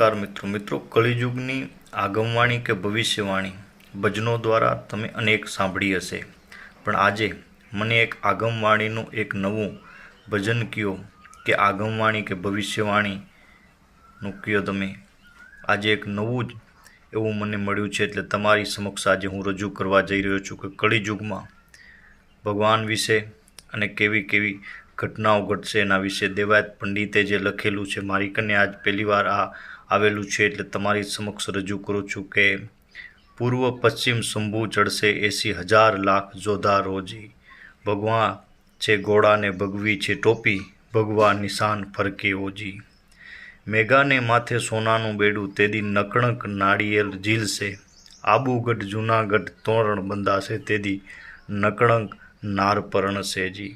નમસ્કાર મિત્રો. મિત્રો, કલિયુગની આગમવાણી કે ભવિષ્યવાણી ભજનો દ્વારા તમે અનેક સાંભળી હશે. પણ આજે મને એક આગમવાણીનું એક નવું ભજન કયો કે આગમવાણી કે ભવિષ્યવાણીનું કયો તમે? આજે એક નવું જ એવું મને મળ્યું છે એટલે તમારી સમક્ષ આજે હું રજૂ કરવા જઈ રહ્યો છું કે કળિયુગમાં ભગવાન વિશે અને કેવી કેવી ઘટનાઓ ઘટશે એના વિશે દેવાયત પંડિતે જે લખેલું છે, મારી કને આજ પહેલી વાર આ આવેલું છે, એટલે તમારી સમક્ષ રજૂ કરું છું કે પૂર્વ પશ્ચિમ શંભુ ચડશે એંસી હજાર લાખ જોધા રોજી. ભગવાન છે ઘોડાને ભગવી છે ટોપી ભગવા નિશાન ફરકે ઓજી. મેઘાને માથે સોનાનું બેડું તેદી નકણક નાળિયેર ઝીલશે. આબુગઢ જૂનાગઢ તોરણ બંધાશે તેદી નકણક નાર પરણશે જી.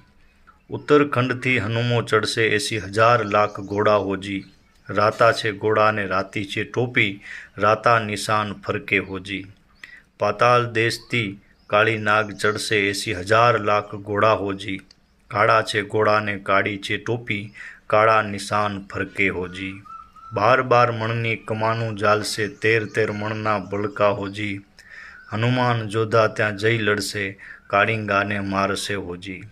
ઉત્તરખંડથી હનુમો ચડશે એસી હજાર લાખ ઘોડા હોજી. રાતા છે ઘોડાને રાતી છે ટોપી. રાતા નિશાન ફરકે હોજી. પાતાલ દેશથી કાળી નાગ ચડશે એસી હજાર લાખ ઘોડા હોજી. કાળા છે ઘોડાને કાળી છે ટોપી. કાળા નિશાન ફરકે હોજી. બાર બાર મણની કમાનું જાલશે તેર તેર મણના બળકા હોજી. હનુમાન જોધા ત્યાં જઈ લડશે. કાળિંગાને મારશે હોજી.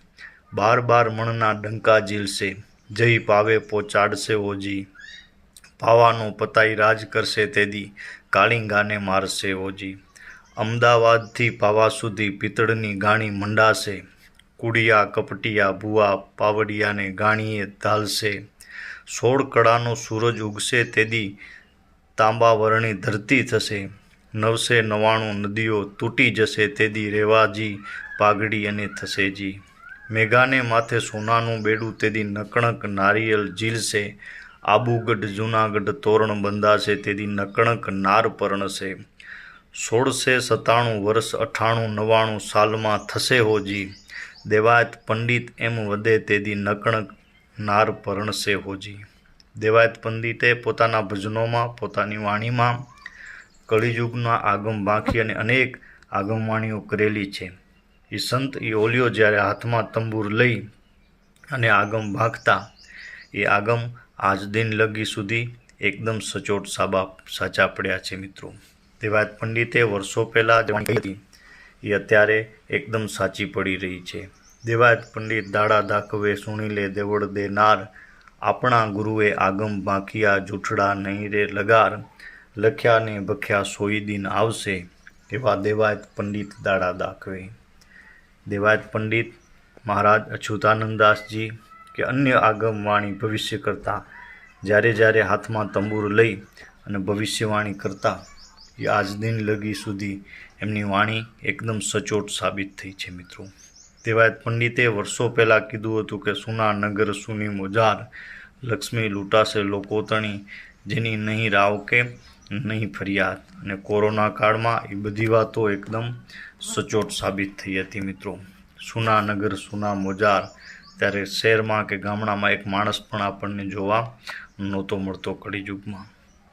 બાર બાર મણના ડંકા ઝીલશે. જઈ પાવે પહોંચાડશે હોજી પાવાનો પતાઈ રાજ કરશે તેદી. કાળિંગાને મારશે હોજી અમદાવાદથી પાવા સુધી પિત્તળની ગાણી મંડાશે. કુડિયા, કપટિયા, ભુવા, પાવડિયાને ગાણીએ ધાલશે. સોળ કળાનો સૂરજ ઉગશે તેદી. તાંબાવરણી ધરતી થશે. નવસે નવાણું નદીઓ તૂટી જશે તેદી. રેવાજી, પાઘડી અને થશે જી. મેઘાને માથે સોનાનું બેડું તેદી નકણક નારિયેલ ઝીલશે. આબુગઢ, જૂનાગઢ તોરણ બંધાશે તેદી નકણક નાર પરણશે. સોળસે સત્તાણું વર્ષ અઠાણું નવાણું સાલમાં થશે હોજી. દેવાયત પંડિત એમ વધે તેદી નકણક નાર પરણશે હોજી. દેવાયત પંડિતે પોતાના ભજનોમાં, પોતાની વાણીમાં કળિયુગના આગમ બાંખી અને અનેક આગમવાણીઓ કરેલી છે. એ સંત એ ઓલિયો જ્યારે હાથમાં તંબુર લઈ અને આગમ ભાગતા એ આગમ આજ દિન લગી સુધી એકદમ સચોટ સાબા સાચા પડ્યા છે મિત્રો. દેવાયત પંડિતે વર્ષો પહેલાં જે હતી એ અત્યારે એકદમ સાચી પડી રહી છે. દેવાયત પંડિત દાડા દાખવે સુણી લે દેવળ દેનાર આપણા ગુરુએ આગમ બાંકિયા જૂઠડા નહીં રે લગાર, લખ્યા ને ભખ્યા સોઈ દિન આવશે, એવા દેવાયત પંડિત દાડા દાખવે. દેવાયત પંડિત મહારાજ અચ્યુતાનંદાસજી કે અન્ય આગમવાણી ભવિષ્ય કરતા જ્યારે જ્યારે હાથમાં તંબુર લઈ અને ભવિષ્યવાણી કરતા, એ આજ દિન લગી સુધી એમની વાણી એકદમ સચોટ સાબિત થઈ છે મિત્રો. દેવાયત પંડિતે વર્ષો પહેલાં કીધું હતું કે, સુના નગર સુની મોજાર, લક્ષ્મી લૂંટાશે લોકોતણી જેની નહીં રાવ કે નહીં ફરિયાદ. અને કોરોના કાળમાં એ બધી વાતો એકદમ સચોટ સાબિત થઈ હતી મિત્રો. સુના નગર સુના મોજાર ત્યારે શહેરમાં કે ગામડામાં એક માણસ પણ આપણને જોવા નહોતો મળતો કળીયુગમાં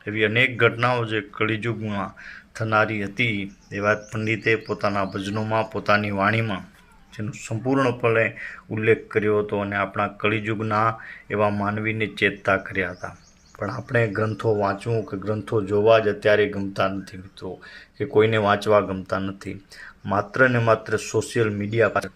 એવી અનેક ઘટનાઓ જે કળીયુગમાં થનારી હતી દેવાત પંડિતે પોતાના ભજનોમાં, પોતાની વાણીમાં, જેનો સંપૂર્ણપણે ઉલ્લેખ કર્યો હતો અને આપણા કળીયુગના એવા માનવીને ચેતતા કર્યા હતા. પણ આપણે ગ્રંથો વાંચવું કે ગ્રંથો જોવા જ અત્યારે ગમતા નથી મિત્રો, કે કોઈને વાંચવા ગમતા નથી. માત્ર ને માત્ર સોશિયલ મીડિયા પાછળ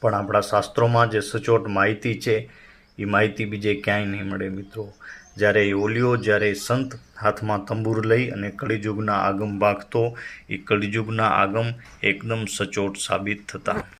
પણ આપણા શાસ્ત્રોમાં જે સચોટ માહિતી છે, એ માહિતી બીજે ક્યાંય નહીં મળે મિત્રો. જ્યારે એ ઓલિયો, જ્યારે સંત હાથમાં તંબુર લઈ અને કળીયુગના આગમ ભાગતો, એ કળીયુગના આગમ એકદમ સચોટ સાબિત થતા.